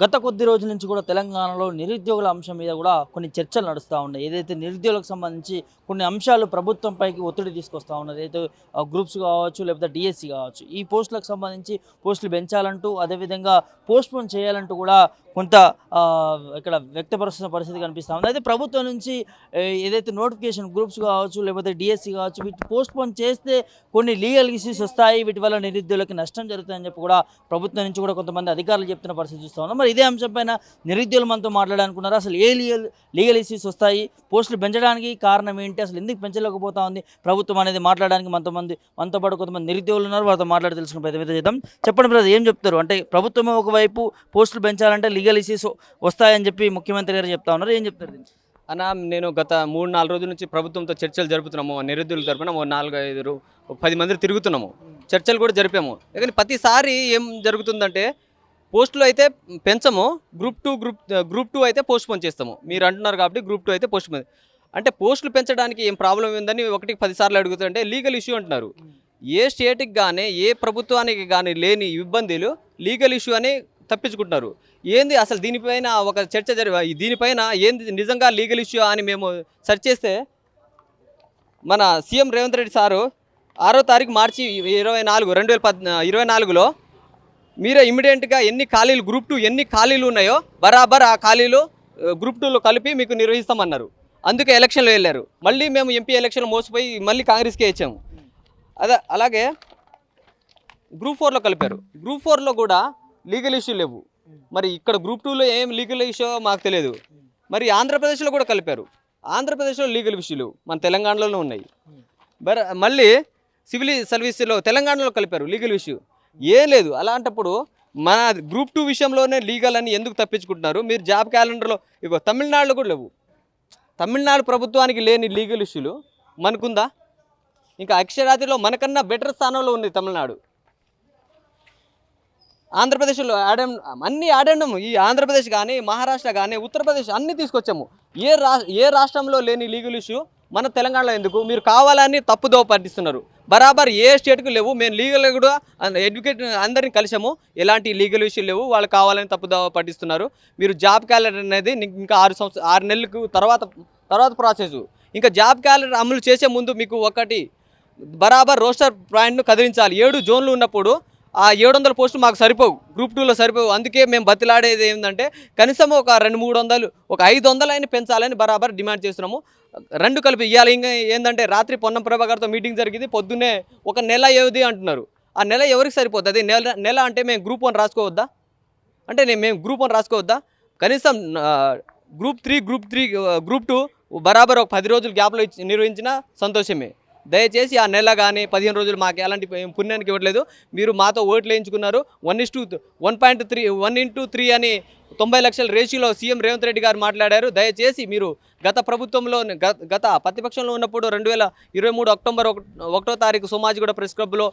గత కొద్ది రోజుల నుంచి కూడా తెలంగాణలో నిరుద్యోగుల అంశం మీద కూడా కొన్ని చర్చలు నడుస్తూ ఉన్నాయి. ఏదైతే నిరుద్యోగులకు సంబంధించి కొన్ని అంశాలు ప్రభుత్వంపైకి ఒత్తిడి తీసుకొస్తా ఉన్నది ఏదైతే గ్రూప్స్ కావచ్చు లేకపోతే డిఎస్సి కావచ్చు ఈ పోస్టులకు సంబంధించి పోస్టులు పెంచాలంటూ అదేవిధంగా పోస్ట్ పోన్ చేయాలంటూ కూడా కొంత ఇక్కడ వ్యక్తపరుస్తున్న పరిస్థితి కనిపిస్తూ ఉంది. అయితే ప్రభుత్వం నుంచి ఏదైతే నోటిఫికేషన్ గ్రూప్స్ కావచ్చు లేకపోతే డిఎస్సి కావచ్చు వీటి పోస్ట్ పోన్ చేస్తే కొన్ని లీగల్ ఇష్యూస్ వస్తాయి వీటి వల్ల నిరుద్యోగులకి నష్టం జరుగుతుందని చెప్పి కూడా ప్రభుత్వం నుంచి కూడా కొంతమంది అధికారులు చెప్తున్న పరిస్థితి చూస్తూ ఉన్నాం. మరి ఇదే అంశం పైన నిరుద్యోగులు మనతో మాట్లాడాలనుకున్నారు. అసలు ఏ లీగల్ లీగల్ ఇష్యూస్ వస్తాయి? పోస్టులు పెంచడానికి కారణం ఏంటి? అసలు ఎందుకు పెంచలేకపోతా ఉంది? ప్రభుత్వం అనేది మాట్లాడడానికి కొంతమంది మనతో పాటు కొంతమంది నిరుద్యోగులు ఉన్నారు. వారితో మాట్లాడి తెలుసుకునే ప్రయత్నం చేద్దాం. చెప్పండి బ్రదర్ ఏం చెప్తారు? అంటే ప్రభుత్వం ఒకవైపు పోస్టులు పెంచాలంటే లీగల్ ఇష్యూస్ వస్తాయని చెప్పి ముఖ్యమంత్రి గారు చెప్తా ఉన్నారు. ఏం చెప్తారు దీనికి? అన్న నేను గత మూడు నాలుగు రోజుల నుంచి ప్రభుత్వంతో చర్చలు జరుపుతున్నాము. నిరుద్యోగుల తరపున ఓ నాలుగు ఐదు పది మంది తిరుగుతున్నాము. చర్చలు కూడా జరిపాము. కానీ ప్రతిసారి ఏం జరుగుతుందంటే పోస్టులు అయితే పెంచము group two group group two అయితే పోస్ట్ పోన్ చేస్తాము. మీరు అంటున్నారు కాబట్టి గ్రూప్ టూ అయితే పోస్ట్ పోన్ అంటే పోస్టులు పెంచడానికి ఏం ప్రాబ్లం ఉందని ఒకటికి పదిసార్లు అడుగుతుంటే లీగల్ ఇష్యూ అంటున్నారు. ఏ స్టేట్కి కానీ ఏ ప్రభుత్వానికి కానీ లేని ఇబ్బందులు లీగల్ ఇష్యూ అని తప్పించుకుంటున్నారు. ఏంది అసలు దీనిపైన ఒక చర్చ జరిగి దీనిపైన ఏంది నిజంగా లీగల్ ఇష్యూ అని మేము సెర్చ్ చేస్తే మన సీఎం రేవంత్ రెడ్డి సారు ఆరో తారీఖు మార్చి ఇరవై నాలుగు రెండు వేల పద్ ఇరవై నాలుగులో మీరే ఇమీడియట్గా ఎన్ని ఖాళీలు గ్రూప్ టూ ఎన్ని ఖాళీలు ఉన్నాయో బరాబర్ ఆ ఖాళీలు గ్రూప్ టూలో కలిపి మీకు నిర్వహిస్తామన్నారు. అందుకే ఎలక్షన్లో వెళ్ళారు. మళ్ళీ మేము ఎంపీ ఎలక్షన్ మోసపోయి మళ్ళీ కాంగ్రెస్కే ఇచ్చాము అదే అలాగే గ్రూప్ ఫోర్లో కలిపారు. గ్రూప్ ఫోర్లో కూడా లీగల్ ఇష్యూ లేవు. మరి ఇక్కడ గ్రూప్ టూలో ఏం లీగల్ ఇష్యూ మాకు తెలియదు. మరి ఆంధ్రప్రదేశ్లో కూడా కలిపారు. ఆంధ్రప్రదేశ్లో లీగల్ ఇష్యూలు మన తెలంగాణలోనే ఉన్నాయి. బర మళ్ళీ సివిల్ సర్వీస్లో తెలంగాణలో కలిపారు లీగల్ ఇష్యూ ఏం లేదు. అలాంటప్పుడు మన గ్రూప్ టూ విషయంలోనే లీగల్ అని ఎందుకు తప్పించుకుంటున్నారు? మీరు జాబ్ క్యాలెండర్లో ఇగో తమిళనాడులో కూడా లేవు. తమిళనాడు ప్రభుత్వానికి లేని లీగల్ ఇష్యూలు మనకుందా? ఇంకా అక్షరాతిలో మనకన్నా బెటర్ స్థానంలో ఉంది తమిళనాడు. ఆంధ్రప్రదేశ్లో ఆడం అన్ని ఆడాము ఈ ఆంధ్రప్రదేశ్ కానీ మహారాష్ట్ర కానీ ఉత్తరప్రదేశ్ అన్ని తీసుకొచ్చాము. ఏ రా ఏ రాష్ట్రంలో లేని లీగల్ ఇష్యూ మన తెలంగాణలో ఎందుకు? మీరు కావాలని తప్పుదో పట్టిస్తున్నారు బరాబర్ ఏ స్టేట్కు లేవు మేము లీగల్ కూడా ఎడ్యుకేట్ అందరిని కలిసాము ఎలాంటి లీగల్ ఇష్యూ లేవు వాళ్ళు కావాలని తప్పుదో పట్టిస్తున్నారు మీరు జాబ్ క్యాలెండర్ అనేది ఇంకా ఆరు సంవత్సరం ఆరు నెలలకు తర్వాత తర్వాత ప్రాసెస్. ఇంకా జాబ్ క్యాలెండర్ అమలు చేసే ముందు మీకు ఒకటి బరాబర్ రోస్టర్ పాయింట్ను కదిలించాలి. ఏడు జోన్లు ఉన్నప్పుడు ఆ ఏడు వందల పోస్టులు మాకు సరిపోవు. గ్రూప్ టూలో సరిపోవు. అందుకే మేము బతిలాడేది ఏంటంటే కనీసం ఒక రెండు మూడు వందలు ఒక ఐదు వందలు అయినా పెంచాలని బరాబర్ డిమాండ్ చేస్తున్నాము. రెండు కలిపి ఇవాళ ఇంకా ఏంటంటే రాత్రి పొన్నం ప్రభాకర్తో మీటింగ్ జరిగింది. పొద్దున్నే ఒక నెల ఏది అంటున్నారు. ఆ నెల ఎవరికి సరిపోతుంది నెల నెల అంటే మేము గ్రూప్ వన్ రాసుకోవద్దా? అంటే నేను మేము గ్రూప్ వన్ రాసుకోవద్దా? కనీసం group three group three group two బరాబర్ ఒక పది రోజులు గ్యాప్లో ఇచ్చి నిర్వహించిన సంతోషమే. దయచేసి ఆ నెల కానీ పదిహేను రోజులు మాకు ఎలాంటి పుణ్యానికి ఇవ్వట్లేదు. మీరు మాతో ఓట్లు వేయించుకున్నారు. One is to one point three one into three అని తొంభై లక్షల రేషియోలో సీఎం రేవంత్ రెడ్డి గారు మాట్లాడారు. దయచేసి మీరు గత ప్రభుత్వంలో గత గత ప్రతిపక్షంలో ఉన్నప్పుడు రెండు వేల ఇరవై మూడు అక్టోబర్ ఒక ఒకటో తారీఖు సోమాజిగూడ ప్రెస్ క్లబ్లో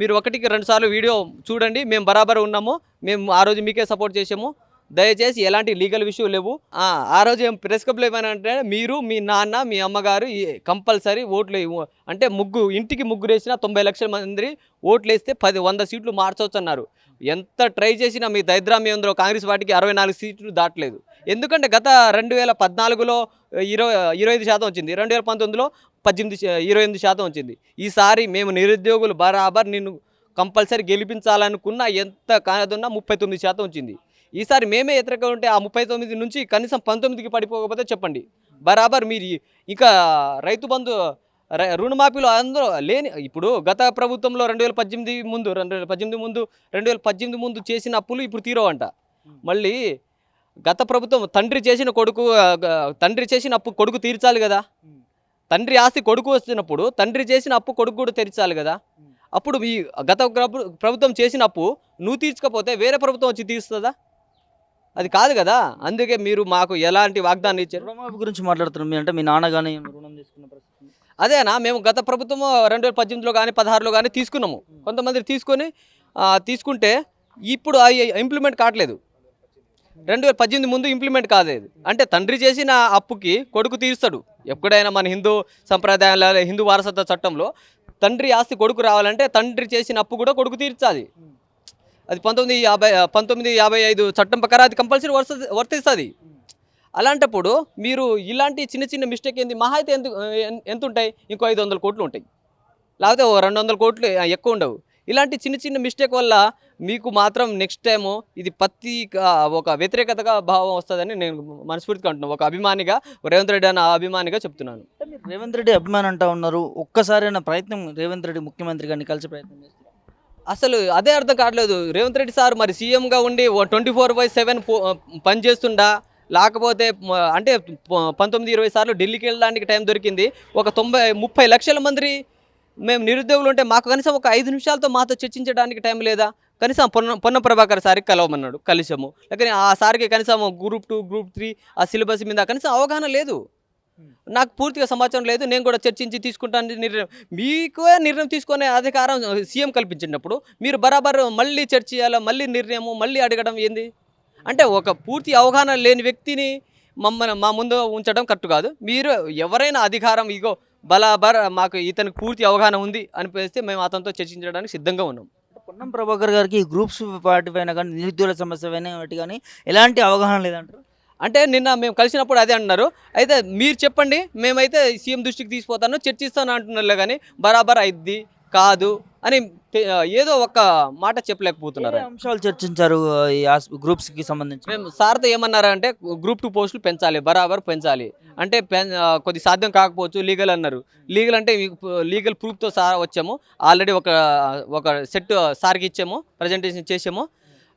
మీరు ఒకటికి రెండుసార్లు వీడియో చూడండి. మేము బరాబర్ ఉన్నాము. మేము ఆ రోజు మీకే సపోర్ట్ చేసాము దయచేసి ఎలాంటి లీగల్ విషయం లేవు. ఆ, రోజు ఏం ప్రెస్ క్లబ్లో ఏమైనా మీరు మీ నాన్న మీ అమ్మగారు కంపల్సరీ ఓట్లు అంటే ముగ్గు ఇంటికి ముగ్గురు వేసినా తొంభై లక్షల మంది ఓట్లు వేస్తే పది వంద సీట్లు మార్చవచ్చు అన్నారు ఎంత ట్రై చేసినా మీ దైద్రామ్యంలో కాంగ్రెస్ పార్టీకి అరవై నాలుగు సీట్లు దాటలేదు. ఎందుకంటే గత రెండు వేల పద్నాలుగులో ఇరవై ఇరవై ఐదు శాతం వచ్చింది. రెండు వేల పంతొమ్మిదిలో పద్దెనిమిది ఇరవై ఎనిమిది శాతం వచ్చింది. ఈసారి మేము నిరుద్యోగులు బరాబర్ నిన్ను కంపల్సరీ గెలిపించాలనుకున్న ఎంత కాదున్నా ముప్పై తొమ్మిది శాతం వచ్చింది. ఈసారి మేమే వ్యతిరేకంగా ఉంటే ఆ ముప్పై తొమ్మిది నుంచి కనీసం పంతొమ్మిదికి పడిపోకపోతే చెప్పండి. బరాబర్ మీరు ఇంకా రైతు బంధు ర- రుణమాఫీలో అందరూ లేని ఇప్పుడు గత ప్రభుత్వంలో రెండు వేల పద్దెనిమిది ముందు రెండు వేల పద్దెనిమిది ముందు రెండు వేల పద్దెనిమిది ముందు చేసిన అప్పులు ఇప్పుడు తీరవంట. మళ్ళీ గత ప్రభుత్వం తండ్రి చేసిన కొడుకు తండ్రి చేసిన అప్పు కొడుకు తీర్చాలి కదా. తండ్రి ఆస్తి కొడుకు వస్తున్నప్పుడు తండ్రి చేసిన అప్పు కొడుకు కూడా తీర్చాలి కదా. అప్పుడు ఈ గత ప్రభు- ప్రభుత్వం చేసిన అప్పు నువ్వు తీర్చకపోతే వేరే ప్రభుత్వం వచ్చి తీరుస్తుందా? అది కాదు కదా? అందుకే మీరు మాకు ఎలాంటి వాగ్దానం ఇచ్చారు? రుణమాఫీ గురించి మాట్లాడుతున్నాం. మీరు అంటే మీ నాన్న కానీ రుణం తీసుకున్న పరిస్థితి. అదేనా? మేము గత ప్రభుత్వం రెండు వేల పద్దెనిమిదిలో కానీ పదహారులో కానీ తీసుకున్నాము. కొంతమంది తీసుకొని తీసుకుంటే ఇప్పుడు అవి ఇంప్లిమెంట్ కావట్లేదు. రెండు వేల పద్దెనిమిది ముందు ఇంప్లిమెంట్ కాలేదు. అంటే తండ్రి చేసిన అప్పుకి కొడుకు తీరుస్తాడు. ఎప్పుడైనా మన హిందూ సంప్రదాయాల హిందూ వారసత్వ చట్టంలో తండ్రి ఆస్తి కొడుకు రావాలంటే తండ్రి చేసిన అప్పు కూడా కొడుకు తీర్చాలి. అది పంతొమ్మిది యాభై పంతొమ్మిది యాభై ఐదు చట్టం ప్రకారం అది కంపల్సరీ వర్త వర్తిస్తుంది. అలాంటప్పుడు మీరు ఇలాంటి చిన్న చిన్న మిస్టేక్ ఏంది? మహా అయితే ఎంత ఎంత ఉంటాయి ఇంకో ఐదు వందల కోట్లు ఉంటాయి. లేకపోతే ఓ రెండు వందల కోట్లు ఎక్కువ ఉండవు. ఇలాంటి చిన్న చిన్న మిస్టేక్ వల్ల మీకు మాత్రం నెక్స్ట్ టైము ఇది పత్తి ఒక వ్యతిరేకతగా భావం వస్తుందని నేను మనస్ఫూర్తిగా అంటున్నాను ఒక అభిమానిగా రేవంత్ రెడ్డి అన్న అభిమానిగా చెప్తున్నాను. రేవంత్ రెడ్డి అభిమాని అంటా ఉన్నారు. ఒక్కసారైనా ప్రయత్నం రేవంత్ రెడ్డి ముఖ్యమంత్రి గారిని కలిసి ప్రయత్నం చేస్తారు అసలు అదే అర్థం కావట్లేదు. రేవంత్ రెడ్డి సార్ మరి సీఎంగా ఉండి ట్వంటీ ఫోర్ బై సెవెన్ పని చేస్తుండా? లేకపోతే అంటే పంతొమ్మిది ఇరవై సార్లు ఢిల్లీకి వెళ్ళడానికి టైం దొరికింది. ఒక తొంభై ముప్పై లక్షల మంది మేము నిరుద్యోగులు ఉంటే మాకు కనీసం ఒక ఐదు నిమిషాలతో మాతో చర్చించడానికి టైం లేదా? కనీసం పొన్న పొన్న ప్రభాకర్ సార్కి కలవమన్నాడు కలిసాము లేకపోతే ఆ సార్కి కనీసం గ్రూప్ టూ గ్రూప్ త్రీ ఆ సిలబస్ మీద కనీసం అవగాహన లేదు. నాకు పూర్తిగా సమాచారం లేదు నేను కూడా చర్చించి తీసుకుంటాను నిర్ణయం. మీకు నిర్ణయం తీసుకునే అధికారం సీఎం కల్పించినప్పుడు మీరు బరాబర్ మళ్ళీ చర్చ చేయాలా? మళ్ళీ నిర్ణయము మళ్ళీ అడగడం ఏంది? అంటే ఒక పూర్తి అవగాహన లేని వ్యక్తిని మమ్మల్ని మా ముందు ఉంచడం కరెక్ట్ కాదు. మీరు ఎవరైనా అధికారం ఇగో బలాబర్ మాకు ఇతనికి పూర్తి అవగాహన ఉంది అనిపిస్తే మేము అతనితో చర్చించడానికి సిద్ధంగా ఉన్నాం. పొన్నం ప్రభాకర్ గారికి గ్రూప్స్ వాటి పైన కానీ నిరుద్యోగ సమస్య పైన వాటి కానీ ఎలాంటి అవగాహన లేదంటారు? అంటే నిన్న మేము కలిసినప్పుడు అదే అంటున్నారు అయితే మీరు చెప్పండి మేమైతే సీఎం దృష్టికి తీసుకుపోతాను చర్చిస్తాను అంటున్నారు కానీ బరాబర్ అయిద్ది కాదు అని ఏదో ఒక మాట చెప్పలేకపోతున్నారు. అంశాలు చర్చించారు ఈ గ్రూప్స్కి సంబంధించి? మేము సార్తో ఏమన్నారంటే గ్రూప్ టూ పోస్టులు పెంచాలి బరాబర్ పెంచాలి. అంటే కొద్ది సాధ్యం కాకపోవచ్చు లీగల్ అన్నారు. లీగల్ అంటే లీగల్ ప్రూఫ్తో సార్ వచ్చాము. ఆల్రెడీ ఒక ఒక సెట్ సార్కి ఇచ్చాము ప్రజెంటేషన్ చేసాము.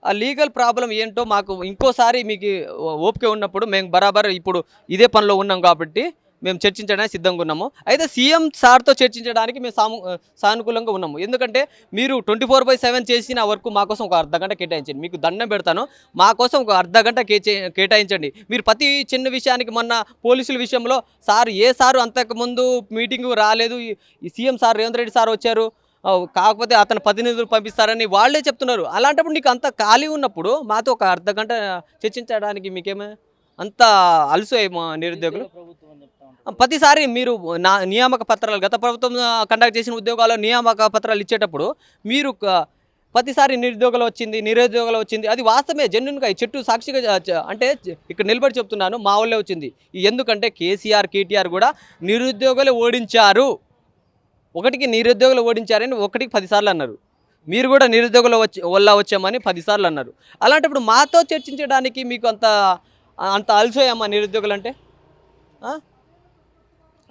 ఆ లీగల్ ప్రాబ్లం ఏంటో మాకు ఇంకోసారి మీకు ఓపిక ఉన్నప్పుడు మేము బరాబర్ ఇప్పుడు ఇదే పనిలో ఉన్నాం కాబట్టి మేము చర్చించడానికి సిద్ధంగా ఉన్నాము. అయితే సీఎం సార్తో చర్చించడానికి మేము సాము సానుకూలంగా ఉన్నాము. ఎందుకంటే మీరు ట్వంటీ ఫోర్ బై సెవెన్ చేసిన వర్క్ మా కోసం ఒక అర్ధ గంట కేటాయించండి. మీకు దండం పెడతాను. మా కోసం ఒక అర్ధ గంట కేచే కేటాయించండి. మీరు ప్రతి చిన్న విషయానికి మొన్న పోలీసుల విషయంలో సార్ ఏ సారు అంతకుముందు మీటింగ్ రాలేదు. ఈ- CM sir Revanth Reddy sir వచ్చారు. కాకపోతే అతను ప్రతినిధులు పంపిస్తారని వాళ్ళే చెప్తున్నారు. అలాంటప్పుడు నీకు అంత ఖాళీ ఉన్నప్పుడు మాతో ఒక అర్ధ గంట చర్చించడానికి మీకేమే అంత అలసు మా నిరుద్యోగులు. ప్రతిసారి మీరు నా నియామక పత్రాలు గత ప్రభుత్వం కండక్ట్ చేసిన ఉద్యోగాల్లో నియామక పత్రాలు ఇచ్చేటప్పుడు మీరు ప్రతిసారి నిరుద్యోగులు వచ్చింది నిరుద్యోగులు వచ్చింది అది వాస్తవమే జెన్యున్గా ఈ చెట్టు సాక్షిగా అంటే ఇక్కడ నిలబడి చెప్తున్నాను మా వాళ్ళే వచ్చింది. ఎందుకంటే కేసీఆర్ కేటీఆర్ కూడా నిరుద్యోగులు ఓడించారు. ఒకటికి నిరుద్యోగులు ఓడించారని ఒకటికి పదిసార్లు అన్నారు. మీరు కూడా నిరుద్యోగుల వచ్చి వల్ల వచ్చామని పదిసార్లు అన్నారు. అలాంటప్పుడు మాతో చర్చించడానికి మీకు అంత అంత అలసోయమ్మా నిరుద్యోగులు అంటే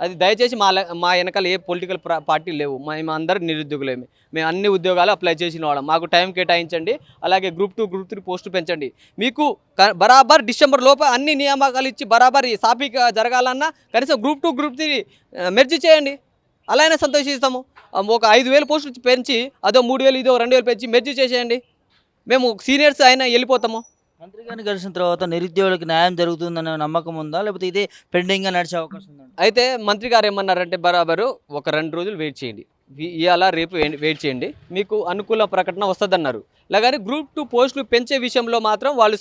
అది దయచేసి మా మా వెనకాల ఏ పొలిటికల్ పార్టీ లేవు. మేము అందరూ నిరుద్యోగులేమి. మేము అన్ని ఉద్యోగాలు అప్లై చేసిన వాళ్ళం. మాకు టైం కేటాయించండి. అలాగే group two group three post పెంచండి. మీకు క- బరాబర్ డిసెంబర్ లోపల అన్ని నియామకాలు ఇచ్చి బరాబర్ ఈ సాపిక జరగాలన్నా కనీసం group two group three merge చేయండి. అలా అయినా సంతోషిస్తాము ఒక ఐదు వేలు పోస్టులు పెంచి అదో మూడు వేలు ఇదో రెండు వేలు పెంచి మెర్జీ చేసేయండి. మేము సీనియర్స్ అయినా వెళ్ళిపోతాము. మంత్రి గారిని కలిసిన తర్వాత నిరుద్యోగులకు న్యాయం జరుగుతుందనే నమ్మకం ఉందా? లేకపోతే ఇదే పెండింగ్గా నడిచే అవకాశం ఉందా? అయితే మంత్రి గారు ఏమన్నారంటే బరాబరు ఒక రెండు రోజులు వెయిట్ చేయండి. ఇ- ఇవాళ రేపు వెయిట్ చేయండి. మీకు అనుకూల ప్రకటన వస్తుందన్నారు. అలాగని గ్రూప్ టూ పోస్టులు పెంచే విషయంలో మాత్రం వాళ్ళు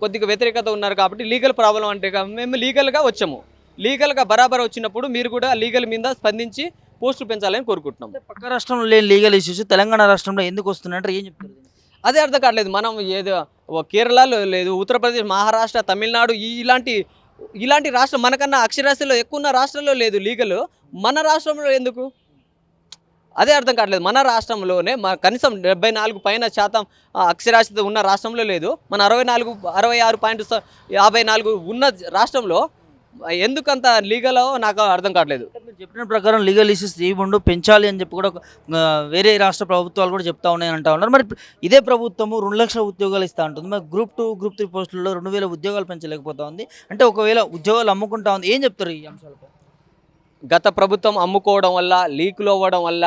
కొద్దిగా వ్యతిరేకత ఉన్నారు కాబట్టి లీగల్ ప్రాబ్లం అంటే మేము లీగల్గా వచ్చాము. లీగల్గా బరాబర్ వచ్చినప్పుడు మీరు కూడా లీగల్ మీద స్పందించి పోస్టులు పెంచాలని కోరుకుంటున్నాం. పక్క రాష్ట్రంలో లేని లీగల్ ఇష్యూస్ తెలంగాణ రాష్ట్రంలో ఎందుకు వస్తున్నాయంటే ఏం చెప్తారు? అదే అర్థం కావట్లేదు. మనం ఏదో కేరళలో లేదు ఉత్తరప్రదేశ్ మహారాష్ట్ర తమిళనాడు ఈ ఇలాంటి ఇలాంటి రాష్ట్రం మనకన్నా అక్షరాస్యతలో ఎక్కువ ఉన్న రాష్ట్రాల్లో లేదు లీగల్. మన రాష్ట్రంలో ఎందుకు? అదే అర్థం కావట్లేదు. మన రాష్ట్రంలోనే మన కనీసం డెబ్బై నాలుగు పైన శాతం అక్షరాస్యత ఉన్న రాష్ట్రంలో లేదు. మన అరవై నాలుగు అరవై ఆరు పాయింట్ యాభై నాలుగు ఉన్న రాష్ట్రంలో ఎందుకంత లీగలో నాకు అర్థం కావట్లేదు. చెప్పిన ప్రకారం లీగల్ ఇష్యూస్ ఏముండు పెంచాలి అని చెప్పి కూడా వేరే రాష్ట్ర ప్రభుత్వాలు కూడా చెప్తా ఉన్నాయి అంటా ఉన్నారు. మరి ఇదే ప్రభుత్వము రెండు లక్షల ఉద్యోగాలు ఇస్తా ఉంటుంది మరి గ్రూప్ టూ గ్రూప్ త్రీ పోస్టుల్లో రెండు వేల ఉద్యోగాలు పెంచలేకపోతా ఉంది. అంటే ఒకవేళ ఉద్యోగాలు అమ్ముకుంటా ఉంది. ఏం చెప్తారు ఈ అంశాలపై? గత ప్రభుత్వం అమ్ముకోవడం వల్ల లీకులు అవ్వడం వల్ల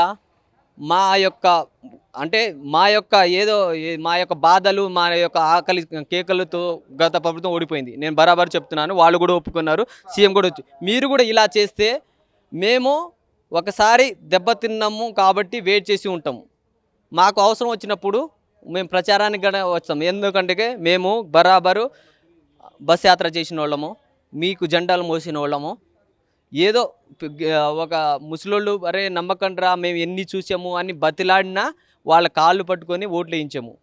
మా యొక్క అంటే మా యొక్క ఏదో మా యొక్క బాధలు మా యొక్క ఆకలి కేకలతో గత ప్రభుత్వం ఓడిపోయింది. నేను బరాబర్ చెప్తున్నాను వాళ్ళు కూడా ఒప్పుకున్నారు సీఎం కూడా వచ్చి మీరు కూడా ఇలా చేస్తే మేము ఒకసారి దెబ్బతిన్నాము కాబట్టి వెయిట్ చేసి ఉంటాము. మాకు అవసరం వచ్చినప్పుడు మేము ప్రచారానికి కూడా వస్తాం ఎందుకంటే మేము బరాబరు బస్ యాత్ర చేసిన వాళ్ళము మీకు జెండాలు మోసిన వాళ్ళము ఏదో ఒక ముసలోళ్ళు అరే నమ్మకండ్రా మేము ఎన్ని చూసాము అని బతిలాడినా వాళ్ళ కాళ్ళు పట్టుకొని ఓట్లు వేయించాము.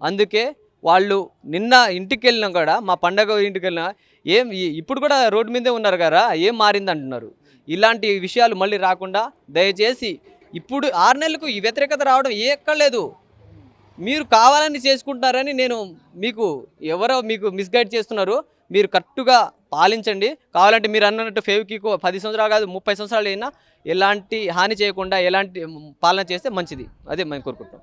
అందుకే వాళ్ళు నిన్న ఇంటికి వెళ్ళినా కూడా మా పండగ ఇంటికి వెళ్ళినా ఏం ఇప్పుడు కూడా రోడ్డు మీదే ఉన్నారు కదా ఏం మారింది అంటున్నారు ఇలాంటి విషయాలు మళ్ళీ రాకుండా దయచేసి ఇప్పుడు ఆరు నెలలకు ఈ వ్యతిరేకత రావడం ఏ ఎక్కర్లేదు మీరు కావాలని చేసుకుంటున్నారని నేను మీకు ఎవరో మీకు మిస్గైడ్ చేస్తున్నారు. మీరు కరెక్ట్గా పాలించండి. కావాలంటే మీరు అన్నట్టు ఫేవ్కి పది సంవత్సరాలు కాదు ముప్పై సంవత్సరాలు అయినా ఎలాంటి హాని చేయకుండా ఎలాంటి పాలన చేస్తే మంచిది. అదే మేము కోరుకుంటాం